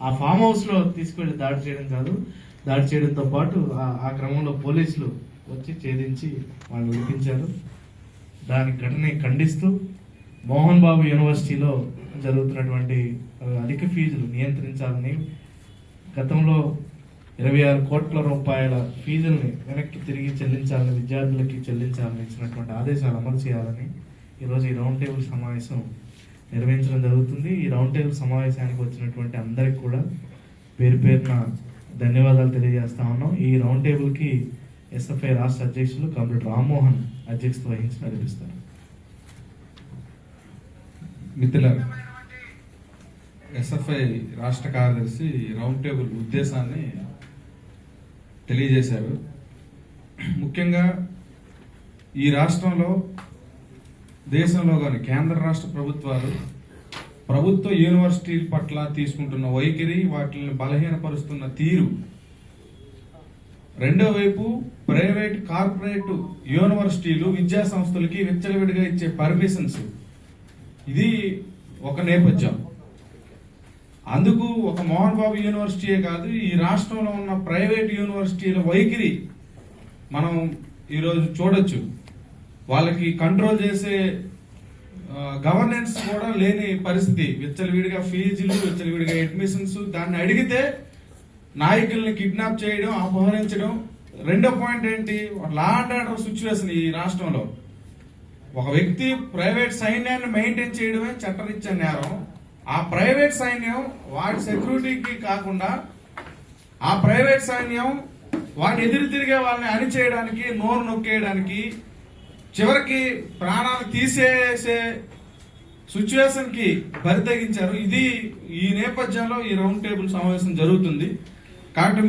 ఆ ఫామ్ హౌస్లో తీసుకెళ్ళి దాడి చేయడం కాదు దాడి చేయడంతో పాటు ఆ- ఆ క్రమంలో పోలీసులు వచ్చి ఛేదించి వాళ్ళు విధించారు దాని ఘటనని ఖండిస్తూ మోహన్ బాబు యూనివర్సిటీలో జరుగుతున్నటువంటి అధిక ఫీజులు నియంత్రించాలని గతంలో ఇరవై ఆరు కోట్ల రూపాయల ఫీజుల్ని వెనక్కి తిరిగి చెల్లించాలని విద్యార్థులకి చెల్లించాలని ఇచ్చినటువంటి ఆదేశాలు అమలు చేయాలని ఈరోజు ఈ రౌండ్ టేబుల్ సమావేశం నిర్వహించడం జరుగుతుంది. ఈ రౌండ్ టేబుల్ సమావేశానికి వచ్చినటువంటి అందరికి కూడా పేరు పేరున ధన్యవాదాలు తెలియజేస్తా ఉన్నాం. ఈ రౌండ్ టేబుల్కి ఎస్ఎఫ్ఐ రాష్ట్ర అధ్యక్షులు కమ్రేడ్ రామ్మోహన్ అధ్యక్షత వహించి నడిపిస్తారు. మిత్రులారా ఎస్ఎఫ్ఐ రాష్ట్ర కార్యదర్శి రౌండ్ టేబుల్ ఉద్దేశాన్ని తెలియజేశారు. ముఖ్యంగా ఈ రాష్ట్రంలో దేశంలో కానీ కేంద్ర రాష్ట్ర ప్రభుత్వాలు ప్రభుత్వ యూనివర్సిటీల పట్ల తీసుకుంటున్న వైఖరి వాటిని బలహీనపరుస్తున్న తీరు. రెండో వైపు ప్రైవేట్ కార్పొరేట్ యూనివర్సిటీలు విద్యా సంస్థలకి విచ్చలవిడిగా ఇచ్చే పర్మిషన్స్ ఇది ఒక నేపథ్యం. అందుకు ఒక మోహన్ బాబు యూనివర్సిటీయే కాదు ఈ రాష్ట్రంలో ఉన్న ప్రైవేట్ యూనివర్సిటీల వైఖరి మనం ఈరోజు చూడొచ్చు. వాళ్ళకి కంట్రోల్ చేసే గవర్నెన్స్ కూడా లేని పరిస్థితి. విచ్చలవిడిగా ఫీజులు విచ్చలవిడిగా అడ్మిషన్స్ దాన్ని అడిగితే నాయకుల్ని కిడ్నాప్ చేయడం అపహరించడం. రెండో పాయింట్ ఏంటి? లా అండ్ ఆర్డర్ సిచ్యువేషన్ ఈ రాష్ట్రంలో. ఒక వ్యక్తి ప్రైవేట్ సైన్యాన్ని మెయింటైన్ చేయడమే చట్టరీత్యా నేరం. ఆ ప్రైవేట్ సైన్యం వాడి సెక్యూరిటీకి కాకుండా ఆ ప్రైవేట్ సైన్యం వాడిని ఎదురు తిరిగే వాళ్ళని అణిచేయడానికి నోరు నొక్కేయడానికి చివరికి ప్రాణాలు తీసేసే సిచ్యువేషన్కి బరి తెగించారు. ఇది ఈ నేపథ్యంలో ఈ రౌండ్ టేబుల్ సమావేశం జరుగుతుంది. కాబట్టి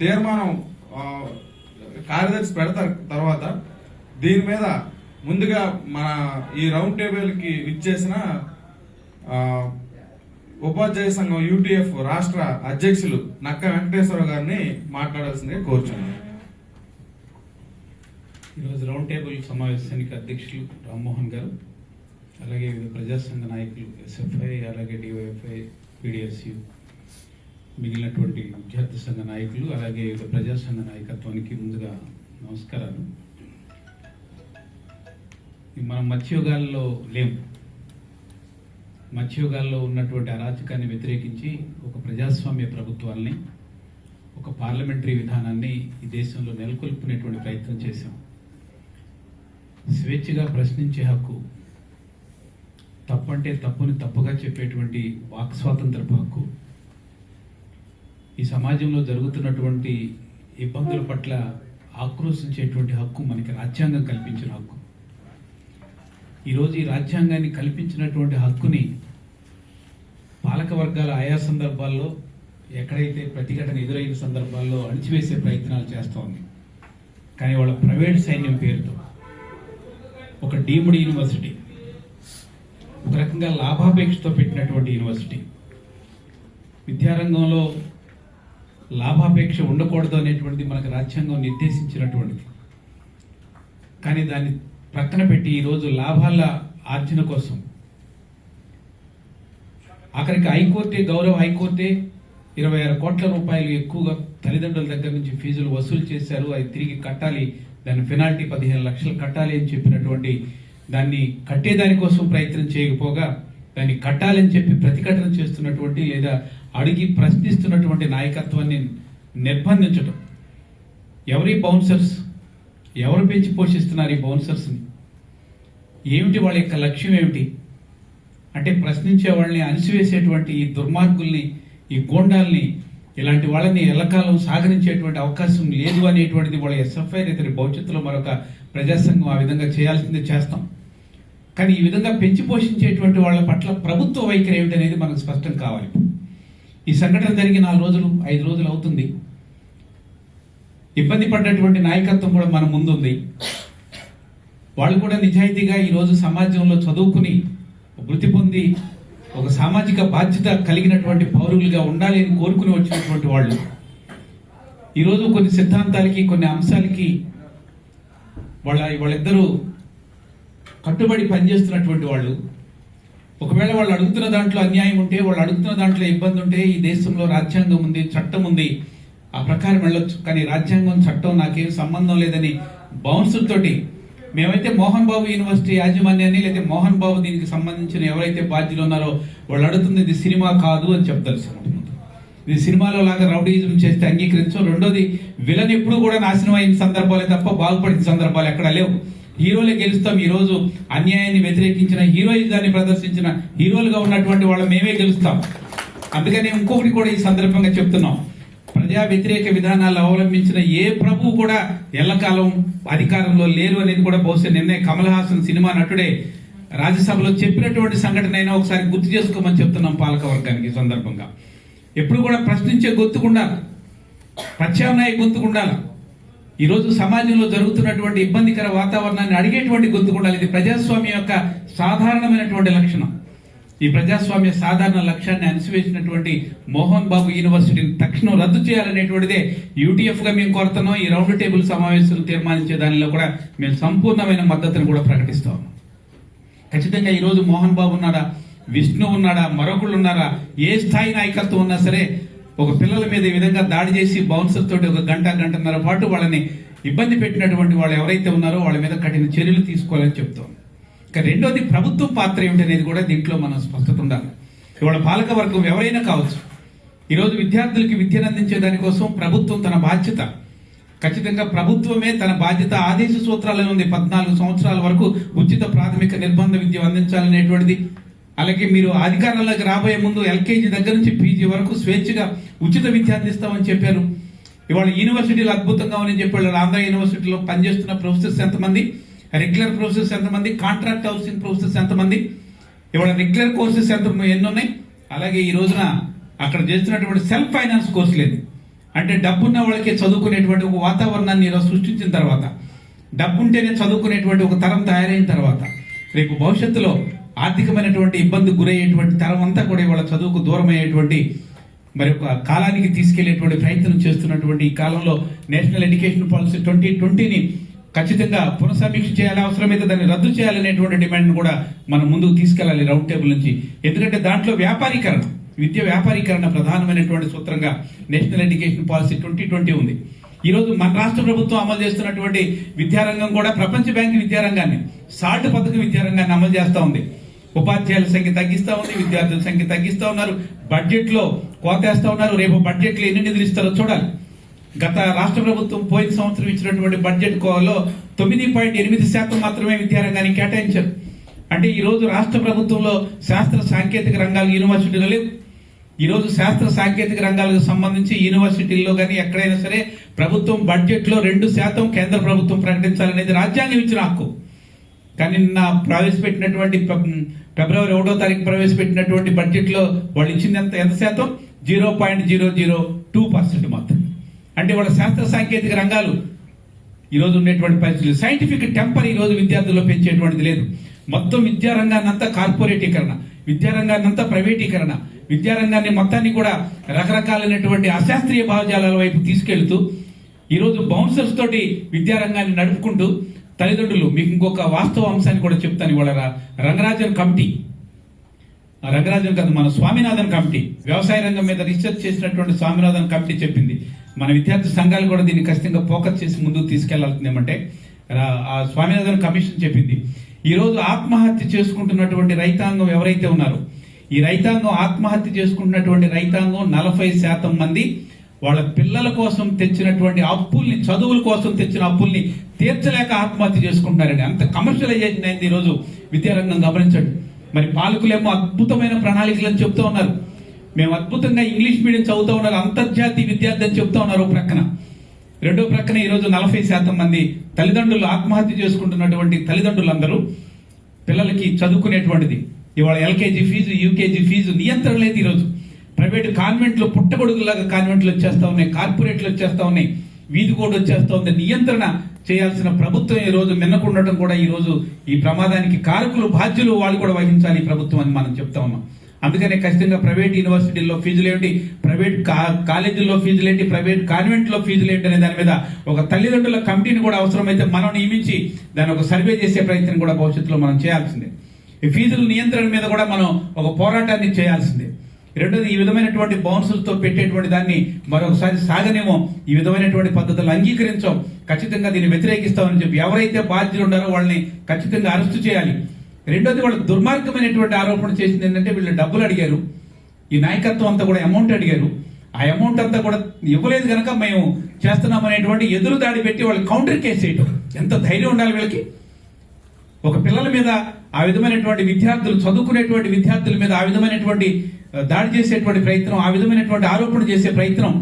తీర్మానం కార్యదర్శి పెడతారు తర్వాత. దీని మీద ముందుగా మన ఈ రౌండ్ టేబుల్కి ఇచ్చేసిన ఉపాధ్యాయ సంఘం యూటీఎఫ్ రాష్ట్ర అధ్యక్షులు నక్క వెంకటేశ్వర గారిని మాట్లాడాల్సిందిగా కోరుచున్నాను. ఈరోజు రౌండ్ టేబుల్ సమావేశానికి అధ్యక్షులు రామ్మోహన్ గారు అలాగే వివిధ ప్రజాసంఘ నాయకులు ఎస్ఎఫ్ఐ అలాగే డివైఎఫ్ఐ పీడిఎస్యు మిగిలినటువంటి విద్యార్థి సంఘ నాయకులు అలాగే వివిధ ప్రజాసంఘ నాయకత్వానికి ముందుగా నమస్కారాలు. మనం మత్స్యోగాల్లో లేము మత్స్యోగాల్లో ఉన్నటువంటి అరాచకాన్ని వ్యతిరేకించి ఒక ప్రజాస్వామ్య ప్రభుత్వాన్ని ఒక పార్లమెంటరీ విధానాన్ని ఈ దేశంలో నెలకొల్పుకునేటువంటి ప్రయత్నం చేశాం. స్వేచ్ఛగా ప్రశ్నించే హక్కు తప్పంటే తప్పుని తప్పుగా చెప్పేటువంటి వాక్ స్వాతంత్రపు హక్కు ఈ సమాజంలో జరుగుతున్నటువంటి ఇబ్బందుల పట్ల ఆక్రోశించేటువంటి హక్కు మనకి రాజ్యాంగం కల్పించిన హక్కు. ఈరోజు ఈ రాజ్యాంగాన్ని కల్పించినటువంటి హక్కుని పాలక వర్గాల ఆయా సందర్భాల్లో ఎక్కడైతే ప్రతిఘటన ఎదురైన సందర్భాల్లో అణిచివేసే ప్రయత్నాలు చేస్తోంది. కానీ వాళ్ళ ప్రైవేట్ సైన్యం పేరుతో ఒక డీమ్డ్ యూనివర్సిటీ. ఒక రకంగా లాభాపేక్షతో పెట్టినటువంటి యూనివర్సిటీ. విద్యారంగంలో లాభాపేక్ష ఉండకూడదు అనేటువంటిది మనకు రాజ్యాంగం నిర్దేశించినటువంటిది. కానీ దాన్ని ప్రక్కన పెట్టి ఈరోజు లాభాల ఆర్జన కోసం. ఆఖరికి హైకోర్టే గౌరవ హైకోర్టే ఇరవై ఆరు కోట్ల రూపాయలు ఎక్కువగా తల్లిదండ్రుల దగ్గర నుంచి ఫీజులు వసూలు చేశారు. అది తిరిగి కట్టాలి దాని పెనాల్టీ పదిహేను లక్షలు కట్టాలి అని చెప్పినటువంటి దాన్ని కట్టేదానికోసం ప్రయత్నం చేయకపోగా దాన్ని కట్టాలని చెప్పి ప్రతిఘటన చేస్తున్నటువంటి లేదా అడిగి ప్రశ్నిస్తున్నటువంటి నాయకత్వాన్ని నిర్బంధించడం ఎవరి బౌన్సర్స్ ఎవరు పెంచి పోషిస్తున్నారు ఈ బౌన్సర్స్ని? ఏమిటి వాళ్ళ యొక్క లక్ష్యం ఏమిటి? అంటే ప్రశ్నించే వాళ్ళని అణిసివేసేటువంటి ఈ దుర్మార్గుల్ని ఈ గోండాల్ని ఇలాంటి వాళ్ళని ఎల్లకాలం సాగరించేటువంటి అవకాశం లేదు అనేటువంటిది వాళ్ళ ఎస్ఎఫ్ఐ ఇతని భవిష్యత్తులో మరొక ప్రజాసంఘం ఆ విధంగా చేయాల్సింది చేస్తాం. కానీ ఈ విధంగా పెంచి పోషించేటువంటి వాళ్ళ పట్ల ప్రభుత్వ వైఖరి ఏమిటనేది మనకు స్పష్టం కావాలి. ఈ సంఘటన జరిగి నాలుగు రోజులు ఐదు రోజులు అవుతుంది. ఇబ్బంది పడ్డటువంటి నాయకత్వం కూడా మన ముందుంది. వాళ్ళు కూడా నిజాయితీగా ఈరోజు సమాజంలో చదువుకుని వృత్తి పొంది ఒక సామాజిక బాధ్యత కలిగినటువంటి పౌరులుగా ఉండాలి అని కోరుకుని వచ్చినటువంటి వాళ్ళు. ఈరోజు కొన్ని సిద్ధాంతాలకి కొన్ని అంశాలకి వాళ్ళ వాళ్ళిద్దరూ కట్టుబడి పనిచేస్తున్నటువంటి వాళ్ళు. ఒకవేళ వాళ్ళు అడుగుతున్న దాంట్లో అన్యాయం ఉంటే వాళ్ళు అడుగుతున్న దాంట్లో ఇబ్బంది ఉంటే ఈ దేశంలో రాజ్యాంగం ఉంది చట్టం ఉంది ఆ ప్రకారం వెళ్ళొచ్చు. కానీ రాజ్యాంగం చట్టం నాకేం సంబంధం లేదని బౌన్సర్ తోటి మేమైతే మోహన్ బాబు యూనివర్సిటీ యాజమాన్యాన్ని లేదా మోహన్ బాబు దీనికి సంబంధించిన ఎవరైతే బాధ్యులు ఉన్నారో వాళ్ళు అడుగుతుంది ఇది సినిమా కాదు అని చెప్తారు ఇది సినిమాలో లాగా రౌడీజం చేస్తే అంగీకరించు రెండోది విలన్ ఎప్పుడు కూడా నాశనం అయిన సందర్భాలే తప్ప బాగుపడిన సందర్భాలు ఎక్కడ లేవు. హీరోలే గెలుస్తాం ఈ రోజు అన్యాయాన్ని వ్యతిరేకించిన హీరోయిజాన్ని ప్రదర్శించిన హీరోలుగా ఉన్నటువంటి వాళ్ళు మేమే గెలుస్తాం. అందుకని ఇంకొకటి కూడా ఈ సందర్భంగా చెప్తున్నాం. ప్రజా వ్యతిరేక విధానాలు అవలంబించిన ఏ ప్రభు కూడా ఎల్లకాలం అధికారంలో లేరు అనేది కూడా బహుశా నిన్నే కమల్ హాసన్ సినిమా నటుడే రాజ్యసభలో చెప్పినటువంటి సంఘటన అయినా ఒకసారి గుర్తు చేసుకోమని చెప్తున్నాం పాలకవర్గానికి సందర్భంగా. ఎప్పుడు కూడా ప్రశ్నించే గొంతుకుండాలి ప్రత్యామ్నాయ గొంతుకుండాలి ఈరోజు సమాజంలో జరుగుతున్నటువంటి ఇబ్బందికర వాతావరణాన్ని అడిగేటువంటి గొంతుకుండాలి ఇది ప్రజాస్వామ్యం యొక్క సాధారణమైనటువంటి లక్షణం. ఈ ప్రజాస్వామ్య సాధారణ లక్ష్యాన్ని అణిసివేసినటువంటి మోహన్ బాబు యూనివర్సిటీని తక్షణం రద్దు చేయాలనేటువంటిదే యూటీఎఫ్గా మేము కోరుతున్నాం. ఈ రౌండ్ టేబుల్ సమావేశం తీర్మానించే దానిలో కూడా మేము సంపూర్ణమైన మద్దతును కూడా ప్రకటిస్తాం. ఖచ్చితంగా ఈరోజు మోహన్ బాబు ఉన్నాడా? విష్ణు ఉన్నాడా? మరొకళ్ళు ఉన్నారా? ఏ స్థాయి నాయకత్వం ఉన్నా సరే ఒక పిల్లల మీద ఈ విధంగా దాడి చేసి బౌన్సర్ తోటి ఒక గంట గంటన్నర పాటు వాళ్ళని ఇబ్బంది పెట్టినటువంటి వాళ్ళు ఎవరైతే ఉన్నారో వాళ్ళ మీద కఠిన చర్యలు తీసుకోవాలని చెప్తాం. ఇక రెండోది ప్రభుత్వం పాత్ర ఏమిటనేది కూడా దీంట్లో మనం స్పష్టత ఉండాలి. ఇవాళ పాలక వర్గం ఎవరైనా కావచ్చు ఈరోజు విద్యార్థులకి విద్యను అందించే దానికోసం ప్రభుత్వం తన బాధ్యత. ఖచ్చితంగా ప్రభుత్వమే తన బాధ్యత. ఆదేశ సూత్రాలలో ఉంది పద్నాలుగు సంవత్సరాల వరకు ఉచిత ప్రాథమిక నిర్బంధ విద్య అందించాలనేటువంటిది. అలాగే మీరు అధికారంలోకి రాబోయే ముందు ఎల్కేజీ దగ్గర నుంచి పీజీ వరకు స్వేచ్ఛగా ఉచిత విద్య అందిస్తామని చెప్పారు. ఇవాళ యూనివర్సిటీలు అద్భుతంగా ఉన్నాయని చెప్పారు. ఆంధ్ర యూనివర్సిటీలో పనిచేస్తున్న ప్రొఫెసర్స్ ఎంతమంది? రెగ్యులర్ ప్రొఫెసర్స్ ఎంతమంది? కాంట్రాక్ట్ హౌసింగ్ ప్రొఫెసర్స్ ఎంతమంది? ఇవాళ రెగ్యులర్ కోర్సెస్ ఎంత ఎన్ని ఉన్నాయి? అలాగే ఈ రోజున అక్కడ చేస్తున్నటువంటి సెల్ఫ్ ఫైనాన్స్ కోర్సు లేదు. అంటే డబ్బున్న వాళ్ళకి చదువుకునేటువంటి ఒక వాతావరణాన్ని ఇలా సృష్టించిన తర్వాత డబ్బుంటేనే చదువుకునేటువంటి ఒక తరం తయారైన తర్వాత రేపు భవిష్యత్తులో ఆర్థికమైనటువంటి ఇబ్బంది గురయ్యేటువంటి తరం అంతా కూడా ఇవాళ చదువుకు దూరమయ్యేటువంటి మరి ఒక కాలానికి తీసుకెళ్ళేటువంటి ప్రయత్నం చేస్తున్నటువంటి ఈ కాలంలో నేషనల్ ఎడ్యుకేషన్ పాలసీ ట్వంటీ ట్వంటీని ఖచ్చితంగా పునఃసమీక్ష చేయాలి అవసరమైతే దాన్ని రద్దు చేయాలనేటువంటి డిమాండ్ కూడా మనం ముందుకు తీసుకెళ్ళాలి రౌండ్ టేబుల్ నుంచి. ఎందుకంటే దాంట్లో వ్యాపారీకరణ విద్య వ్యాపారీకరణ ప్రధానమైనటువంటి సూత్రంగా national education policy twenty twenty ఉంది. ఈరోజు మన రాష్ట్ర ప్రభుత్వం అమలు చేస్తున్నటువంటి విద్యారంగం కూడా ప్రపంచ బ్యాంక్ విద్యారంగాన్ని సాల్ట్ పథకం విద్యారంగాన్ని అమలు చేస్తూ ఉంది. ఉపాధ్యాయుల సంఖ్య తగ్గిస్తూ ఉంది విద్యార్థుల సంఖ్య తగ్గిస్తూ ఉన్నారు. బడ్జెట్లో కోతేస్తూ కోతేస్తా ఉన్నారు. రేపు బడ్జెట్లో ఎన్ని నిధులు ఇస్తారో చూడాలి. గత రాష్ట్ర ప్రభుత్వం పోయిన సంవత్సరం ఇచ్చినటువంటి బడ్జెట్ కోలో తొమ్మిది పాయింట్ ఎనిమిది శాతం మాత్రమే విద్యారంగానికి కేటాయించారు. అంటే ఈరోజు రాష్ట్ర ప్రభుత్వంలో శాస్త్ర సాంకేతిక రంగాలు యూనివర్సిటీలు లేవు. ఈరోజు శాస్త్ర సాంకేతిక రంగాలకు సంబంధించి యూనివర్సిటీల్లో కానీ ఎక్కడైనా సరే ప్రభుత్వం బడ్జెట్లో రెండు శాతం కేంద్ర ప్రభుత్వం ప్రకటించాలనేది రాజ్యాంగం ఇచ్చిన హక్కు. కానీ నిన్న ప్రవేశపెట్టినటువంటి ఫిబ్రవరి ఒకటో తారీఖు ప్రవేశపెట్టినటువంటి బడ్జెట్లో వాళ్ళు ఇచ్చింది ఎంత? ఎంత శాతం? Zero point zero zero two percent మాత్రం అంటే వాళ్ళ శాస్త్ర సాంకేతిక రంగాలు ఈరోజు ఉండేటువంటి పరిస్థితులు. సైంటిఫిక్ టెంపర్ ఈ రోజు విద్యార్థుల్లో పెంచేటువంటిది లేదు. మొత్తం విద్యారంగాన్ని అంతా కార్పొరేటీకరణ విద్యారంగాన్ని అంతా ప్రైవేటీకరణ విద్యారంగాన్ని మొత్తాన్ని కూడా రకరకాలైనటువంటి అశాస్త్రీయ భావజాలాల వైపు తీసుకెళ్తూ ఈరోజు బౌన్సర్స్ తోటి విద్యారంగాన్ని నడుపుకుంటూ తల్లిదండ్రులు మీకు ఇంకొక వాస్తవ అంశాన్ని కూడా చెప్తాను ఇవాళ రంగరాజన్ కమిటీ. రంగరాజన్ కాదు మన స్వామినాథన్ కమిటీ. వ్యవసాయ రంగం మీద రీసెర్చ్ చేసినటువంటి స్వామినాథన్ కమిటీ చెప్పింది. మన విద్యార్థి సంఘాలు కూడా దీన్ని ఖచ్చితంగా ఫోకస్ చేసి ముందుకు తీసుకెళ్ళాల్సింది ఏమంటే ఆ స్వామినాథన్ కమిషన్ చెప్పింది. ఈరోజు ఆత్మహత్య చేసుకుంటున్నటువంటి రైతాంగం ఎవరైతే ఉన్నారో ఈ రైతాంగం ఆత్మహత్య చేసుకుంటున్నటువంటి రైతాంగం నలభై శాతం మంది వాళ్ళ పిల్లల కోసం తెచ్చినటువంటి అప్పుల్ని చదువుల కోసం తెచ్చిన అప్పుల్ని తీర్చలేక ఆత్మహత్య చేసుకుంటున్నారండి. అంత కమర్షియలైజేషన్ అయింది ఈరోజు? విద్యారంగం గమనించండి. మరి పాలకులేమో అద్భుతమైన ప్రణాళికలను చెప్తూ ఉన్నారు. మేము అద్భుతంగా ఇంగ్లీష్ మీడియం చదువుతూ ఉన్నారు అంతర్జాతీయ విద్యార్థి అని చెప్తా ఉన్నారు ఒక ప్రక్కన. రెండో ప్రక్కన ఈరోజు నలభై శాతం మంది తల్లిదండ్రులు ఆత్మహత్య చేసుకుంటున్నటువంటి తల్లిదండ్రులందరూ పిల్లలకి చదువుకునేటువంటిది. ఇవాళ ఎల్కేజీ ఫీజు యూకేజీ ఫీజు నియంత్రణ లేదు ఈరోజు. ప్రైవేట్ కాన్వెంట్లు పుట్టగొడుగులాగా కాన్వెంట్లు వచ్చేస్తా ఉన్నాయి కార్పొరేట్లు వచ్చేస్తా ఉన్నాయి వీధి కోడ్ వచ్చేస్తా ఉంది. నియంత్రణ చేయాల్సిన ప్రభుత్వం ఈ రోజు మిన్నకుండటం కూడా ఈ రోజు ఈ ప్రమాదానికి కారకులు బాధ్యులు వాళ్ళు కూడా వహించాలి ఈ ప్రభుత్వం అని మనం చెప్తా ఉన్నాం. అందుకనే ఖచ్చితంగా ప్రైవేట్ యూనివర్సిటీల్లో ఫీజులు ఏంటి? ప్రైవేట్ కా- కాలేజీల్లో ఫీజులు ఏంటి? ప్రైవేట్ కాన్వెంట్లో ఫీజులు ఏంటి అనే దాని మీద ఒక తల్లిదండ్రుల కమిటీని కూడా అవసరమైతే మనం నియమించి దాని ఒక సర్వే చేసే ప్రయత్నం కూడా భవిష్యత్తులో మనం చేయాల్సిందే. ఈ ఫీజుల నియంత్రణ మీద కూడా మనం ఒక పోరాటాన్ని చేయాల్సిందే. రెండోది ఈ విధమైనటువంటి బౌన్సులతో పెట్టేటువంటి దాన్ని మరొకసారి సాగనేమో ఈ విధమైనటువంటి పద్ధతులు అంగీకరించాం. ఖచ్చితంగా దీన్ని వ్యతిరేకిస్తామని చెప్పి ఎవరైతే బాధ్యులు ఉన్నారో వాళ్ళని ఖచ్చితంగా అరెస్టు చేయాలి. రెండోది వాళ్ళు దుర్మార్గమైనటువంటి ఆరోపణ చేసింది ఏంటంటే వీళ్ళు డబ్బులు అడిగారు. ఈ నాయకత్వం అంతా కూడా అమౌంట్ అడిగారు. ఆ అమౌంట్ అంతా కూడా ఇవ్వలేదు కనుక మేము చేస్తున్నాం అనేటువంటి ఎదురు దాడి పెట్టి వాళ్ళు కౌంటర్ కేసు చేయటం. ఎంత ధైర్యం ఉండాలి వీళ్ళకి? ఒక పిల్లల మీద ఆ విధమైనటువంటి విద్యార్థులు చదువుకునేటువంటి విద్యార్థుల మీద ఆ విధమైనటువంటి దాడి చేసేటువంటి ప్రయత్నం ఆ విధమైనటువంటి ఆరోపణ చేసే ప్రయత్నం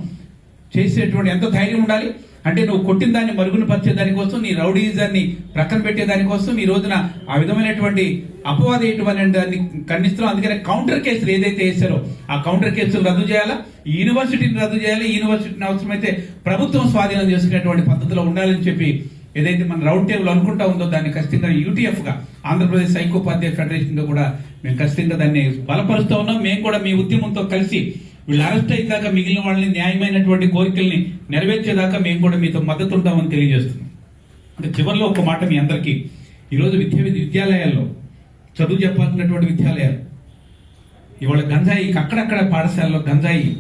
చేసేటువంటి ఎంత ధైర్యం ఉండాలి? అంటే నువ్వు కొట్టిన దాన్ని మరుగున పరిచే దానికోసం నీ రౌడీజాన్ని ప్రక్కన పెట్టే దానికోసం ఈ రోజున ఆ విధమైనటువంటి అపవాదేయటువంటి దాన్ని ఖండిస్తున్నాం అందుకనే కౌంటర్ కేసులు ఏదైతే వేశారో ఆ కౌంటర్ కేసులు రద్దు చేయాలా? యూనివర్సిటీని రద్దు చేయాలి? యూనివర్సిటీని అవసరమైతే ప్రభుత్వం స్వాధీనం చేసుకునేటువంటి పద్ధతిలో ఉండాలని చెప్పి ఏదైతే మన రౌండ్ టేబుల్ అనుకుంటా ఉందో దాన్ని ఖచ్చితంగా యూటీఎఫ్గా ఆంధ్రప్రదేశ్ సైకోపాధ్యాయ ఫెడరేషన్గా కూడా మేము ఖచ్చితంగా దాన్ని బలపరుస్తూ ఉన్నాం. మేము కూడా మీ ఉద్యమంతో కలిసి వీళ్ళు అరెస్ట్ అయ్యేదాకా మిగిలిన వాళ్ళని న్యాయమైనటువంటి కోరికల్ని నెరవేర్చేదాకా మేము కూడా మీతో మద్దతు ఉంటామని తెలియజేస్తున్నాం. అంటే చివరిలో ఒక మాట మీ అందరికీ. ఈరోజు విద్య విద్యాలయాల్లో చదువు చెప్పాల్సినటువంటి విద్యాలయాలు. ఇవాళ గంజాయి అక్కడక్కడ పాఠశాలలో గంజాయి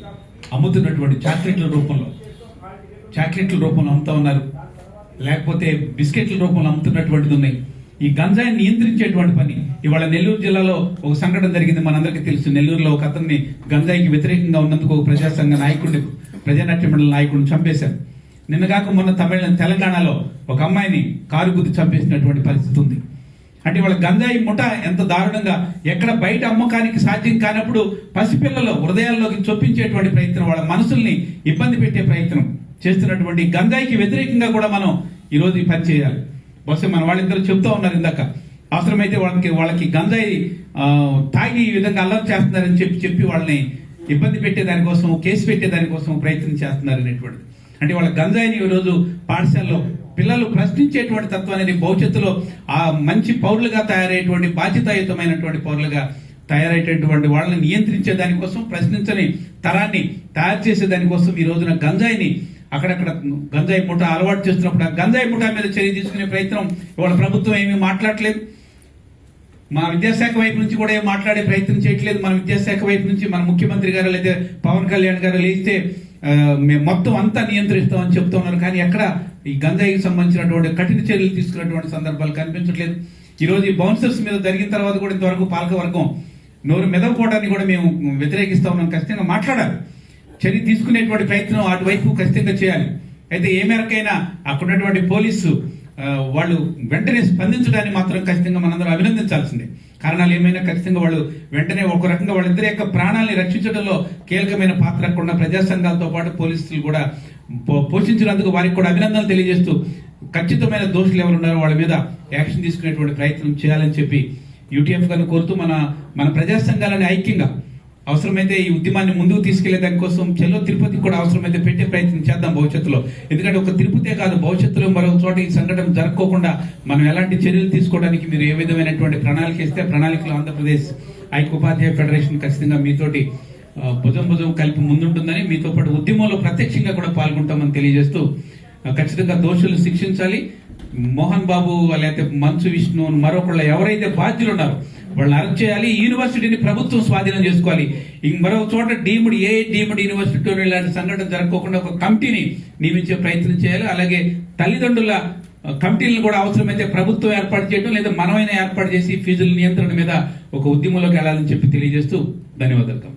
అమ్ముతున్నటువంటి చాక్లెట్ల రూపంలో. చాక్లెట్ల రూపంలో అమ్ముతా ఉన్నారు. లేకపోతే బిస్కెట్ల రూపంలో అమ్ముతున్నటువంటిది ఉన్నాయి. ఈ గంజాయిని నియంత్రించేటువంటి పని. ఇవాళ నెల్లూరు జిల్లాలో ఒక సంఘటన జరిగింది మనందరికీ తెలుసు. నెల్లూరులో ఒక అతన్ని గంజాయికి వ్యతిరేకంగా ఉన్నందుకు ఒక ప్రజాసంఘ నాయకుడిని ప్రజానాట్య మండలి నాయకుడిని చంపేశారు. నిన్నగాక మొన్న తమిళ తెలంగాణలో ఒక అమ్మాయిని కారు గుద్ది చంపేసినటువంటి పరిస్థితి ఉంది. అంటే వాళ్ళ గంజాయి ముఠ ఎంత దారుణంగా ఎక్కడ బయట అమ్మకానికి సాధ్యం కానప్పుడు పసిపిల్లలు హృదయాల్లోకి చొప్పించేటువంటి ప్రయత్నం వాళ్ళ మనసుల్ని ఇబ్బంది పెట్టే ప్రయత్నం చేస్తున్నటువంటి గంజాయికి వ్యతిరేకంగా కూడా మనం ఈరోజు పనిచేయాలి ఈ పని చేయాలి. బస్సు మన వాళ్ళిద్దరు చెప్తా ఉన్నారు ఇందాక. అవసరమైతే వాళ్ళకి వాళ్ళకి గంజాయి తాగి ఈ విధంగా అల్లరి చేస్తున్నారని చెప్పి చెప్పి వాళ్ళని ఇబ్బంది పెట్టే దానికోసం కేసు పెట్టే దానికోసం ప్రయత్నం చేస్తున్నారు అనేటువంటిది. అంటే వాళ్ళ గంజాయిని ఈ రోజు పాఠశాలలో పిల్లలు ప్రశ్నించేటువంటి తత్వాన్ని భవిష్యత్తులో ఆ మంచి పౌరులుగా తయారయ్యేటువంటి బాధ్యతాయుతమైనటువంటి పౌరులుగా తయారయ్యేటటువంటి వాళ్ళని నియంత్రించే దానికోసం ప్రశ్నించని తరాన్ని తయారు చేసే దానికోసం ఈ రోజున గంజాయిని అక్కడక్కడ గంజాయి ముఠ అలవాటు చేస్తున్నప్పుడు ఆ గంజాయి పూట మీద చర్య తీసుకునే ప్రయత్నం ఇవాళ ప్రభుత్వం ఏమీ మాట్లాడలేదు మా విద్యాశాఖ వైపు నుంచి కూడా ఏం మాట్లాడే ప్రయత్నం చేయట్లేదు. మన విద్యాశాఖ వైపు నుంచి మన ముఖ్యమంత్రి గారు లేదా పవన్ కళ్యాణ్ గారు లేస్తే మేము మొత్తం అంతా నియంత్రిస్తామని చెప్తా ఉన్నారు. కానీ ఎక్కడ ఈ గంజాయికి సంబంధించినటువంటి కఠిన చర్యలు తీసుకున్నటువంటి సందర్భాలు కనిపించట్లేదు. ఈరోజు ఈ బౌన్సర్స్ మీద జరిగిన తర్వాత కూడా ఇంతవరకు పాలకవర్గం నోరు మెదవకోవడానికి కూడా మేము వ్యతిరేకిస్తా ఉన్నాం. ఖచ్చితంగా మాట్లాడాలి. చర్య తీసుకునేటువంటి ప్రయత్నం అటువైపు ఖచ్చితంగా చేయాలి. అయితే ఏ మేరకైనా అక్కడున్నటువంటి పోలీసు వాళ్ళు వెంటనే స్పందించడానికి మాత్రం ఖచ్చితంగా మనందరం అభినందించాల్సిందే. కారణాలు ఏమైనా ఖచ్చితంగా వాళ్ళు వెంటనే ఒక రకంగా వాళ్ళిద్దరి యొక్క ప్రాణాలని రక్షించడంలో కీలకమైన పాత్ర కూడా ప్రజా సంఘాలతో పాటు పోలీసులు కూడా పో- పోషించినందుకు వారికి కూడా అభినందనలు తెలియజేస్తూ ఖచ్చితమైన దోషులు ఎవరు ఉన్నారో వాళ్ళ మీద యాక్షన్ తీసుకునేటువంటి ప్రయత్నం చేయాలని చెప్పి యూటీఎఫ్ గారిని కోరుతూ మన మన ప్రజా సంఘాలని ఐక్యంగా అవసరమైతే ఈ ఉద్యమాన్ని ముందుకు తీసుకెళ్ళే దానికోసం చెల్లో తిరుపతి కూడా అవసరమైతే పెట్టే ప్రయత్నం చేద్దాం భవిష్యత్తులో. ఎందుకంటే ఒక తిరుపతే కాదు భవిష్యత్తులో మరో చోట ఈ సంఘటన జరగకోకుండా మనం ఎలాంటి చర్యలు తీసుకోవడానికి మీరు ఏ విధమైనటువంటి ప్రణాళిక ఇస్తే ప్రణాళికలు ఆంధ్రప్రదేశ్ ఐక్య ఉపాధ్యాయ ఫెడరేషన్ ఖచ్చితంగా మీతోటి భుజం భుజం కలిపి ముందుంటుందని మీతో పాటు ఉద్యమంలో ప్రత్యక్షంగా కూడా పాల్గొంటామని తెలియజేస్తూ ఖచ్చితంగా దోషులు శిక్షించాలి. మోహన్ బాబు లేకపోతే మంచు విష్ణు మరొకళ్ళు ఎవరైతే బాధ్యులు ఉన్నారో వాళ్ళని అరెస్ట్ చేయాలి ఈ యూనివర్సిటీని ప్రభుత్వం స్వాధీనం చేసుకోవాలి. ఇంక మరో చోట డీమ్డ్ ఏ డీమ్డ్ యూనివర్సిటీలో ఇలాంటి సంఘటన జరగకుండా ఒక కమిటీని నియమించే ప్రయత్నం చేయాలి. అలాగే తల్లిదండ్రుల కమిటీలను కూడా అవసరమైతే ప్రభుత్వం ఏర్పాటు చేయడం లేదా మనమైనా ఏర్పాటు చేసి ఫీజుల నియంత్రణ మీద ఒక ఉద్యమంలోకి వెళ్ళాలని చెప్పి తెలియజేస్తూ ధన్యవాదాలు